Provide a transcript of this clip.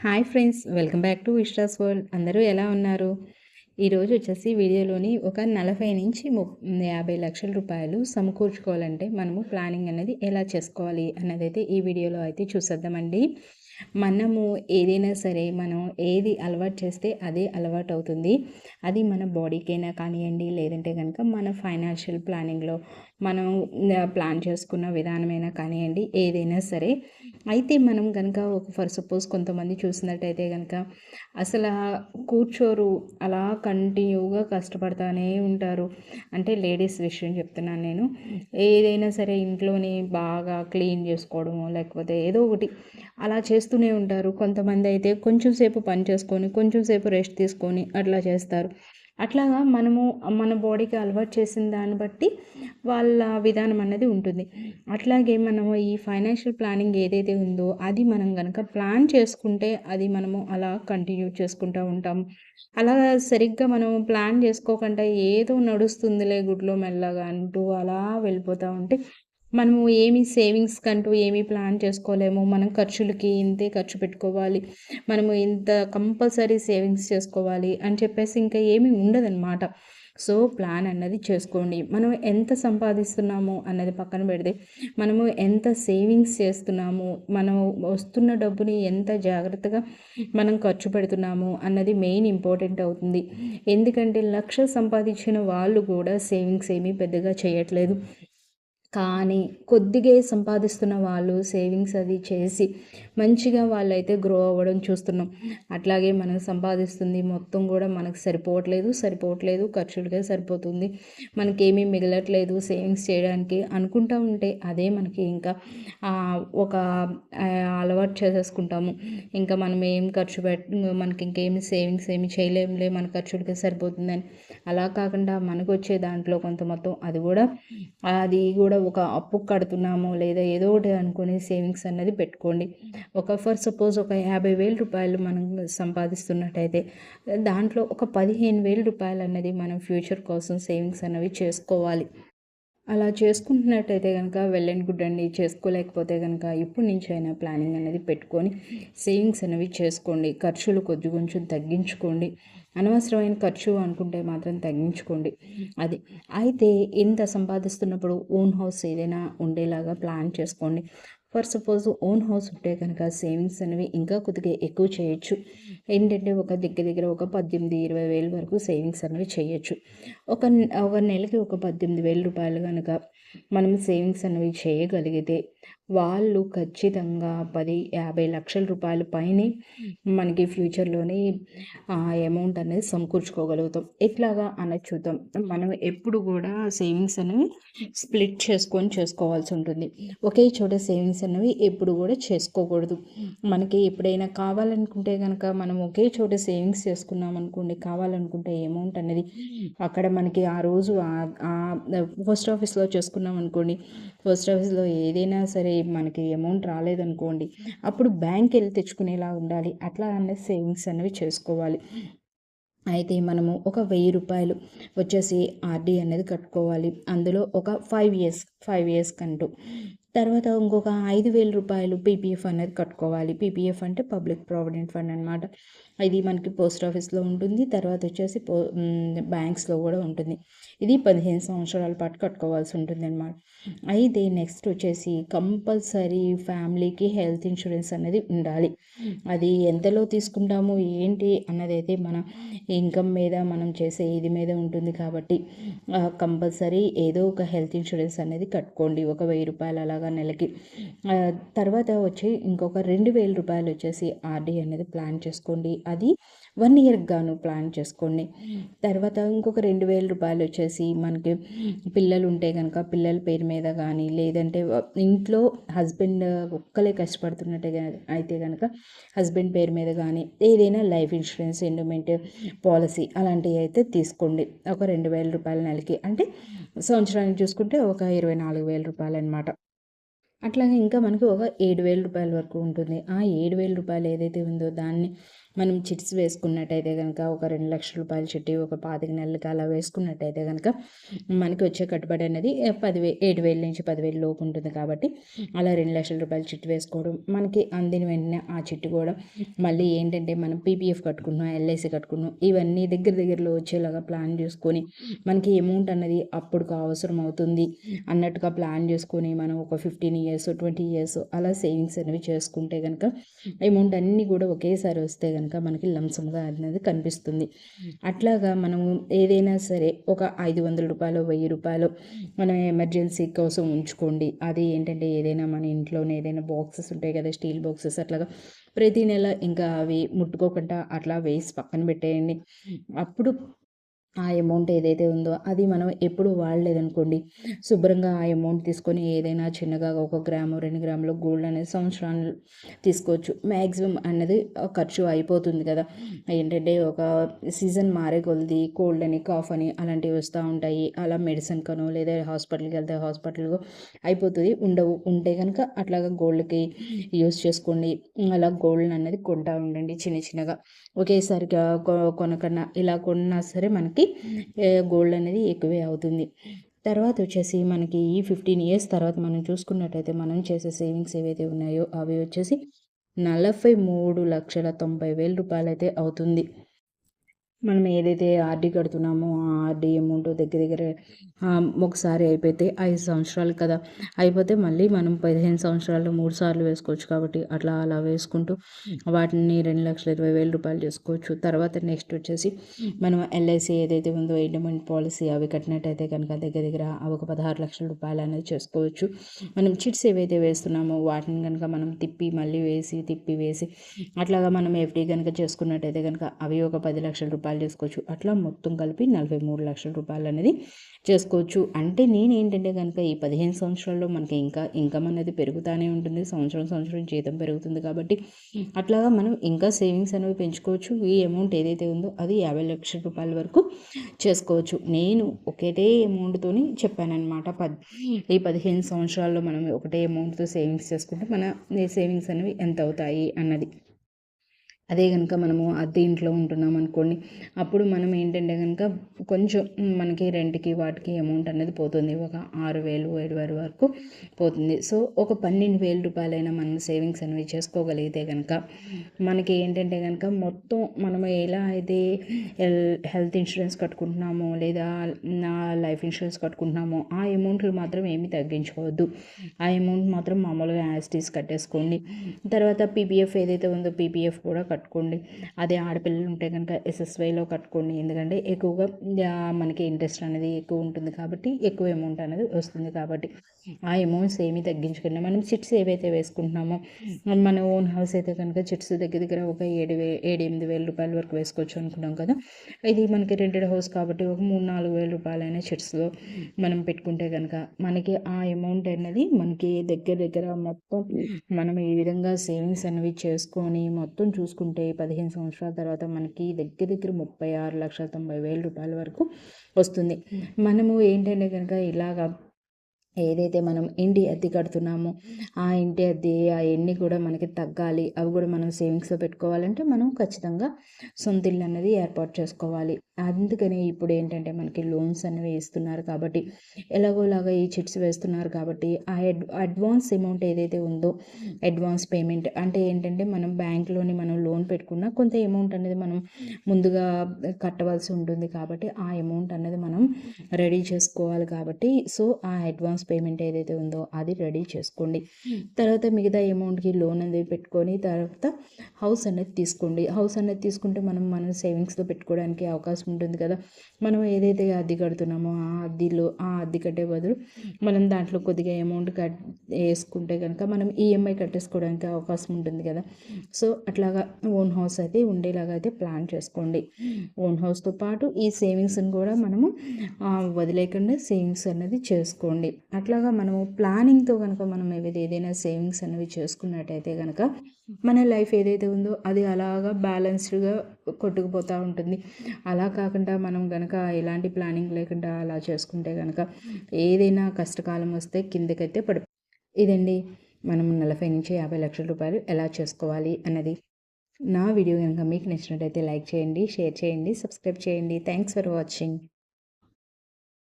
Hi friends welcome back to Vishwas world. అందరూ ఎలా ఉన్నారు? ఈరోజు వచ్చేసి వీడియోలోని ఒక నలభై నుంచి ము యాభై లక్షల రూపాయలు సమకూర్చుకోవాలంటే మనము ప్లానింగ్ అనేది ఎలా చేసుకోవాలి అన్నది అయితే ఈ వీడియోలో అయితే చూసేద్దామండి. మనము ఏదైనా సరే మనం ఏది అలవాటు చేస్తే అదే అలవాటు అవుతుంది. అది మన బాడీకైనా కానివ్వండి లేదంటే కనుక మన ఫైనాన్షియల్ ప్లానింగ్లో మనం ప్లాన్ చేసుకున్న విధానమైనా కానివ్వండి ఏదైనా సరే. అయితే మనం కనుక ఒక ఫర్ సపోజ్ కొంతమంది చూసినట్టయితే కనుక అసలు కూర్చోరు అలా కంటిన్యూగా కష్టపడతానే ఉంటారు. అంటే లేడీస్ విషయం చెప్తున్నాను నేను. ఏదైనా సరే ఇంట్లోనే బాగా క్లీన్ చేసుకోవడము లేకపోతే ఏదో ఒకటి అలా చేస్తూనే ఉంటారు. కొంతమంది అయితే కొంచెం సేపు పని చేసుకొని కొంచెం సేపు రెస్ట్ తీసుకొని అట్లా చేస్తారు. అట్లాగా మనము మన బాడీకి అలవాటు చేసిన దాన్ని బట్టి వాళ్ళ విధానం అనేది ఉంటుంది. అట్లాగే మనము ఈ ఫైనాన్షియల్ ప్లానింగ్ ఏదైతే ఉందో అది మనం కనుక ప్లాన్ చేసుకుంటే అది మనము అలా కంటిన్యూ చేసుకుంటూ ఉంటాం. అలా సరిగ్గా మనం ప్లాన్ చేసుకోకుండా ఏదో నడుస్తుందిలే గుడ్లో మెల్లగా అంటూ అలా వెళ్ళిపోతూ ఉంటే మనము ఏమి సేవింగ్స్ కంటూ ఏమీ ప్లాన్ చేసుకోలేము. మనం ఖర్చులకి ఇంతే ఖర్చు పెట్టుకోవాలి. మనము ఇంత కంపల్సరీ సేవింగ్స్ చేసుకోవాలి అని చెప్పేసి ఇంకా ఏమీ ఉండదన్నమాట. సో ప్లాన్ అన్నది చేసుకోండి. మనం ఎంత సంపాదిస్తున్నాము అన్నది పక్కన పెడితే మనము ఎంత సేవింగ్స్ చేస్తున్నాము మనం వస్తున్న డబ్బుని ఎంత జాగ్రత్తగా మనం ఖర్చు పెడుతున్నాము అన్నది మెయిన్ ఇంపార్టెంట్ అవుతుంది. ఎందుకంటే లక్ష సంపాదించిన వాళ్ళు కూడా సేవింగ్స్ ఏమీ పెద్దగా చేయట్లేదు. కానీ కొద్దిగా సంపాదిస్తున్న వాళ్ళు సేవింగ్స్ అది చేసి మంచిగా వాళ్ళైతే గ్రో అవ్వడం చూస్తున్నాం. అట్లాగే మనం సంపాదిస్తుంది మొత్తం కూడా మనకు సరిపోవట్లేదు సరిపోవట్లేదు ఖర్చులకే సరిపోతుంది. మనకేమీ మిగలట్లేదు సేవింగ్స్ చేయడానికి అనుకుంటూ ఉంటే అదే మనకి ఇంకా ఒక అలవాటు చేసేసుకుంటాము. ఇంకా మనం ఏం ఖర్చు పెట్ మనకి ఇంకేమి సేవింగ్స్ ఏమి చేయలేములే మన ఖర్చులకే సరిపోతుందని. అలా కాకుండా మనకు వచ్చే దాంట్లో కొంత మొత్తం అది కూడా అది కూడా ఒక అప్పు కడుతున్నాము లేదా ఏదో ఒకటి అనుకుని సేవింగ్స్ అన్నది పెట్టుకోండి. ఒక ఫర్ సపోజ్ ఒక యాభై వేల రూపాయలు మనం సంపాదిస్తున్నట్టయితే దాంట్లో ఒక పదిహేను వేల రూపాయలు అన్నది మనం ఫ్యూచర్ కోసం సేవింగ్స్ అనేవి చేసుకోవాలి. అలా చేసుకుంటున్నట్టయితే కనుక వెల్ అండ్ గుడ్ అండి. చేసుకోలేకపోతే కనుక ఇప్పటి నుంచి అయినా ప్లానింగ్ అనేది పెట్టుకొని సేవింగ్స్ అనేవి చేసుకోండి. ఖర్చులు కొద్ది కొంచెం తగ్గించుకోండి. అనవసరమైన ఖర్చు అనుకుంటే మాత్రం తగ్గించుకోండి. అది. అయితే ఇంత సంపాదిస్తున్నప్పుడు ఓన్ హౌస్ ఏదైనా ఉండేలాగా ప్లాన్ చేసుకోండి. ఫర్ సపోజ్ ఓన్ హౌస్ ఉంటే కనుక సేవింగ్స్ అనేవి ఇంకా కొద్దిగా ఎక్కువ చేయొచ్చు. ఏంటంటే ఒక దగ్గర దగ్గర ఒక పద్దెనిమిది ఇరవై వేల వరకు సేవింగ్స్ అనేవి చేయొచ్చు. ఒక ఒక నెలకి ఒక పద్దెనిమిది వేల రూపాయలు కనుక మనం సేవింగ్స్ అనేవి చేయగలిగితే వాళ్ళు ఖచ్చితంగా పది యాభై లక్షల రూపాయల పైనే మనకి ఫ్యూచర్లోనే ఆ అమౌంట్ అనేది సమకూర్చుకోగలుగుతాం. ఎట్లాగా అనేది చూద్దాం. మనం ఎప్పుడు కూడా సేవింగ్స్ అనేవి స్ప్లిట్ చేసుకొని చేసుకోవాల్సి ఉంటుంది. ఒకే చోట సేవింగ్స్ అనేవి ఎప్పుడు కూడా చేసుకోకూడదు. మనకి ఎప్పుడైనా కావాలనుకుంటే కనుక మనం ఒకే చోట సేవింగ్స్ చేసుకున్నాం అనుకోండి కావాలనుకుంటే అమౌంట్ అనేది అక్కడ మనకి ఆ రోజు పోస్ట్ ఆఫీస్లో చేసుకున్నాం అనుకోండి పోస్ట్ ఆఫీస్లో ఏదైనా సరే మనకి అమౌంట్ రాలేదనుకోండి అప్పుడు బ్యాంక్ వెళ్ళి తెచ్చుకునేలా ఉండాలి. అట్లా అనే సేవింగ్స్ అనేవి చేసుకోవాలి. అయితే మనము ఒక వెయ్యి రూపాయలు వచ్చేసి ఆర్డీ అనేది కట్టుకోవాలి. అందులో ఒక ఫైవ్ ఇయర్స్ ఫైవ్ ఇయర్స్ కంటూ. తర్వాత ఇంకొక ఐదు వేల రూపాయలు పీపీఎఫ్ అనేది కట్టుకోవాలి. పీపీఎఫ్ అంటే పబ్లిక్ ప్రావిడెంట్ ఫండ్ అనమాట ఇది మనకి పోస్ట్ ఆఫీస్లో ఉంటుంది. తర్వాత వచ్చేసి పో బ్యాంక్స్లో కూడా ఉంటుంది. ఇది పదిహేను సంవత్సరాల పాటు కట్టుకోవాల్సి ఉంటుంది అనమాట అయితే నెక్స్ట్ వచ్చేసి కంపల్సరీ ఫ్యామిలీకి హెల్త్ ఇన్సూరెన్స్ అనేది ఉండాలి. అది ఎంతలో తీసుకుంటాము ఏంటి అన్నది అయితే మన ఇన్కమ్ మీద మనం చేసే ఇది మీద ఉంటుంది కాబట్టి కంపల్సరీ ఏదో ఒక హెల్త్ ఇన్సూరెన్స్ అనేది కట్టుకోండి. ఒక వెయ్యి రూపాయలు అలాగా నెలకి. తర్వాత వచ్చి ఇంకొక రెండు వేల రూపాయలు వచ్చేసి ఆర్డీ అనేది ప్లాన్ చేసుకోండి. అది వన్ ఇయర్కి గాను ప్లాన్ చేసుకోండి. తర్వాత ఇంకొక రెండు వేల రూపాయలు వచ్చేసి మనకి పిల్లలు ఉంటే కనుక పిల్లల పేరు మీద కానీ లేదంటే ఇంట్లో హస్బెండ్ ఒక్కలే కష్టపడుతున్నట్టే అయితే కనుక హస్బెండ్ పేరు మీద కానీ ఏదైనా లైఫ్ ఇన్సూరెన్స్ ఎండోమెంట్ పాలసీ అలాంటివి అయితే తీసుకోండి. ఒక రెండు వేల రూపాయల నెలకి అంటే సంవత్సరానికి చూసుకుంటే ఒక ఇరవై నాలుగు వేల రూపాయలు అనమాట అట్లాగే ఇంకా మనకి ఒక ఏడు వేల రూపాయల వరకు ఉంటుంది. ఆ ఏడు వేల రూపాయలు ఏదైతే ఉందో దాన్ని మనం చిట్స్ వేసుకున్నట్టయితే కనుక ఒక రెండు లక్షల రూపాయల చిట్టి ఒక పాతిక నెలలకి అలా వేసుకున్నట్టయితే కనుక మనకి వచ్చే కట్టుబడి అనేది పదివే ఏడు వేల నుంచి పదివేల లోపు ఉంటుంది కాబట్టి అలా రెండు లక్షల రూపాయల చిట్టు వేసుకోవడం మనకి అందిన వెంటనే ఆ చిట్టు కూడా మళ్ళీ ఏంటంటే మనం పీపీఎఫ్ కట్టుకున్నాం ఎల్ఐసి కట్టుకున్నాం ఇవన్నీ దగ్గర దగ్గరలో వచ్చేలాగా ప్లాన్ చేసుకొని మనకి అమౌంట్ అన్నది అప్పుడు అవసరం అవుతుంది అన్నట్టుగా ప్లాన్ చేసుకొని మనం ఒక ఫిఫ్టీన్ ఇయర్స్ ట్వంటీ ఇయర్స్ అలా సేవింగ్స్ అనేవి చేసుకుంటే కనుక అమౌంట్ అన్నీ కూడా ఒకేసారి వస్తే కనుక కనుక మనకి లంసంగా అనేది కనిపిస్తుంది. అట్లాగా మనము ఏదైనా సరే ఒక ఐదు వందల రూపాయలు వెయ్యి రూపాయలు మనం ఎమర్జెన్సీ కోసం ఉంచుకోండి. అది ఏంటంటే ఏదైనా మన ఇంట్లోనే ఏదైనా బాక్సెస్ ఉంటాయి కదా స్టీల్ బాక్సెస్ అట్లాగా. ప్రతి నెల ఇంకా అవి ముట్టుకోకుండా అట్లా వేసి పక్కన పెట్టేయండి. అప్పుడు ఆ అమౌంట్ ఏదైతే ఉందో అది మనం ఎప్పుడు వాడలేదనుకోండి. శుభ్రంగా ఆ అమౌంట్ తీసుకొని ఏదైనా చిన్నగా ఒక గ్రాము రెండు గ్రాములు గోల్డ్ అనేది సంవత్సరాలు తీసుకోవచ్చు. మ్యాక్సిమం అన్నది ఖర్చు అయిపోతుంది కదా. ఏంటంటే ఒక సీజన్ మారే కొలది కోల్డ్ అని కాఫ్ అని అలాంటివి వస్తూ ఉంటాయి. అలా మెడిసిన్ కను లేదా హాస్పిటల్కి వెళ్తే హాస్పిటల్కు అయిపోతుంది. ఉండవు. ఉంటే కనుక అట్లాగా గోల్డ్కి యూస్ చేసుకోండి. అలా గోల్డ్ అనేది కొంటా ఉండండి చిన్న చిన్నగా. ఒకేసారిగా కొనకన్నా ఇలా కొన్నా సరే మనకి గోల్డ్ అనేది ఎక్కువే అవుతుంది. తర్వాత వచ్చేసి మనకి ఈ ఫిఫ్టీన్ ఇయర్స్ తర్వాత మనం చూసుకున్నట్టయితే మనం చేసే సేవింగ్స్ ఏవైతే ఉన్నాయో అవి వచ్చేసి నలభై మూడు లక్షల తొంభై వేల రూపాయలు అయితే అవుతుంది. మనం ఏదైతే ఆర్డీ కడుతున్నామో ఆ ఆర్డీ అమౌంట్ దగ్గర దగ్గర ఒకసారి అయిపోతే ఐదు సంవత్సరాలు కదా. అయిపోతే మళ్ళీ మనం పదిహేను సంవత్సరాలు మూడు సార్లు వేసుకోవచ్చు కాబట్టి అట్లా అలా వేసుకుంటూ వాటిని రెండు లక్షల ఇరవై వేల రూపాయలు చేసుకోవచ్చు. తర్వాత నెక్స్ట్ వచ్చేసి మనం ఎల్ఐసి ఏదైతే ఉందో ఎండమెంట్ పాలసీ అవి కట్టినట్టయితే కనుక దగ్గర దగ్గర ఒక పదహారు లక్షల రూపాయలు అనేది చేసుకోవచ్చు. మనం చిట్స్ ఏవైతే వేస్తున్నామో వాటిని కనుక మనం తిప్పి మళ్ళీ వేసి తిప్పి వేసి అట్లాగా మనం ఎఫ్డీ కనుక చేసుకున్నట్టయితే కనుక అవి ఒక పది లక్షల రూపాయలు రూపాయలు చేసుకోవచ్చు. అట్లా మొత్తం కలిపి నలభై మూడు లక్షల రూపాయలు అనేది చేసుకోవచ్చు. అంటే నేను ఏంటంటే కనుక ఈ పదిహేను సంవత్సరాల్లో మనకి ఇంకా ఇన్కమ్ అనేది పెరుగుతూనే ఉంటుంది. సంవత్సరం సంవత్సరం జీతం పెరుగుతుంది కాబట్టి అట్లాగా మనం ఇంకా సేవింగ్స్ అనేవి పెంచుకోవచ్చు. ఈ అమౌంట్ ఏదైతే ఉందో అది యాభై లక్షల రూపాయల వరకు చేసుకోవచ్చు. నేను ఒకటే అమౌంట్తోని చెప్పానమాట పద్ ఈ పదిహేను సంవత్సరాల్లో మనం ఒకటే అమౌంట్తో సేవింగ్స్ చేసుకుంటే మన సేవింగ్స్ అనేవి ఎంత అవుతాయి అన్నది. అదే కనుక మనము అద్దె ఇంట్లో ఉంటున్నాం అనుకోండి అప్పుడు మనం ఏంటంటే కనుక కొంచెం మనకి రెంట్కి వాటికి అమౌంట్ అనేది పోతుంది. ఒక ఆరు వేలు ఏడు వేలు వరకు పోతుంది. సో ఒక పన్నెండు వేల రూపాయలైనా మనం సేవింగ్స్ అనేవి చేసుకోగలిగితే కనుక మనకి ఏంటంటే కనుక మొత్తం మనం ఎలా అయితే హెల్త్ ఇన్సూరెన్స్ కట్టుకుంటున్నామో లేదా లైఫ్ ఇన్సూరెన్స్ కట్టుకుంటున్నామో ఆ అమౌంట్లు మాత్రం ఏమీ తగ్గించుకోవద్దు. ఆ అమౌంట్ మాత్రం మామూలుగా యాస్టీస్ కట్టేసుకోండి. తర్వాత పీపీఎఫ్ ఏదైతే ఉందో పీపీఎఫ్ కూడా కట్టుకోండి. అదే ఆడపిల్లలు ఉంటే కనుక ఎస్ఎస్వైలో కట్టుకోండి. ఎందుకంటే ఎక్కువగా మనకి ఇంట్రెస్ట్ అనేది ఎక్కువ ఉంటుంది కాబట్టి ఎక్కువ అమౌంట్ అనేది వస్తుంది కాబట్టి ఆ అమౌంట్స్ ఏమీ తగ్గించుకోండి. మనం చిట్స్ ఏవైతే వేసుకుంటున్నామో మన ఓన్ హౌస్ అయితే కనుక చిట్స్ దగ్గర దగ్గర ఒక ఏడు వే ఏడు ఎనిమిది వేల రూపాయల వరకు వేసుకోవచ్చు అనుకున్నాం కదా. ఇది మనకి రెంటెడ్ హౌస్ కాబట్టి ఒక మూడు నాలుగు వేల రూపాయలైన చిట్స్లో మనం పెట్టుకుంటే కనుక మనకి ఆ అమౌంట్ అనేది మనకి దగ్గర దగ్గర మొత్తం మనం ఈ విధంగా సేవింగ్స్ అనేవి చేసుకొని మొత్తం చూసుకుంటే తీసుకుంటే పదిహేను సంవత్సరాల తర్వాత మనకి దగ్గర దగ్గర ముప్పై ఆరు లక్షల తొంభై వేల రూపాయల వరకు వస్తుంది. మనము ఏంటంటే కనుక ఇలాగా ఏదైతే మనం ఇంటి అద్దె కడుతున్నామో ఆ ఇంటి అద్దె ఆ ఎన్ని కూడా మనకి తగ్గాలి. అవి కూడా మనం సేవింగ్స్లో పెట్టుకోవాలంటే మనం ఖచ్చితంగా సొంత ఇల్లు అనేది ఏర్పాటు చేసుకోవాలి. అందుకని ఇప్పుడు ఏంటంటే మనకి లోన్స్ అనేవి ఇస్తున్నారు కాబట్టి ఎలాగోలాగా ఈ చిట్స్ వేస్తున్నారు కాబట్టి ఆ అడ్వాన్స్ అమౌంట్ ఏదైతే ఉందో అడ్వాన్స్ పేమెంట్ అంటే ఏంటంటే మనం బ్యాంక్లోని మనం లోన్ పెట్టుకున్న కొంత అమౌంట్ అనేది మనం ముందుగా కట్టవలసి ఉంటుంది కాబట్టి ఆ అమౌంట్ అనేది మనం రెడీ చేసుకోవాలి కాబట్టి సో ఆ అడ్వాన్స్ పేమెంట్ ఏదైతే ఉందో అది రెడీ చేసుకోండి. తర్వాత మిగతా అమౌంట్కి లోన్ అనేది పెట్టుకొని తర్వాత హౌస్ అనేది తీసుకోండి. హౌస్ అనేది తీసుకుంటే మనం మన సేవింగ్స్లో పెట్టుకోవడానికి అవకాశం ఉంటుంది కదా. మనం ఏదైతే అద్దె కడుతున్నామో ఆ అద్దెలో ఆ అద్దె కట్టే బదులు మనం దాంట్లో కొద్దిగా అమౌంట్ కట్ వేసుకుంటే కనుక మనం ఈఎంఐ కట్టేసుకోవడానికి అవకాశం ఉంటుంది కదా. సో అట్లాగా ఓన్ హౌస్ అయితే ఉండేలాగా అయితే ప్లాన్ చేసుకోండి. ఓన్ హౌస్తో పాటు ఈ సేవింగ్స్ని కూడా మనము వదిలేకుండా సేవింగ్స్ అనేది చేసుకోండి. అట్లాగా మనము ప్లానింగ్తో కనుక మనం ఏదైతే ఏదైనా సేవింగ్స్ అనేవి చేసుకున్నట్టయితే కనుక మన లైఫ్ ఏదైతే ఉందో అది అలాగా బ్యాలెన్స్డ్గా కొట్టుకుపోతూ ఉంటుంది. అలా కాకుండా మనం కనుక ఎలాంటి ప్లానింగ్ లేకుండా అలా చేసుకుంటే కనుక ఏదైనా కష్టకాలం వస్తే కిందకైతే పడి ఇదండి. మనం నలభై నుంచి యాభై లక్షల రూపాయలు ఎలా చేసుకోవాలి అన్నది. నా వీడియో కనుక మీకు నచ్చినట్టయితే లైక్ చేయండి షేర్ చేయండి సబ్స్క్రైబ్ చేయండి. Thanks for watching.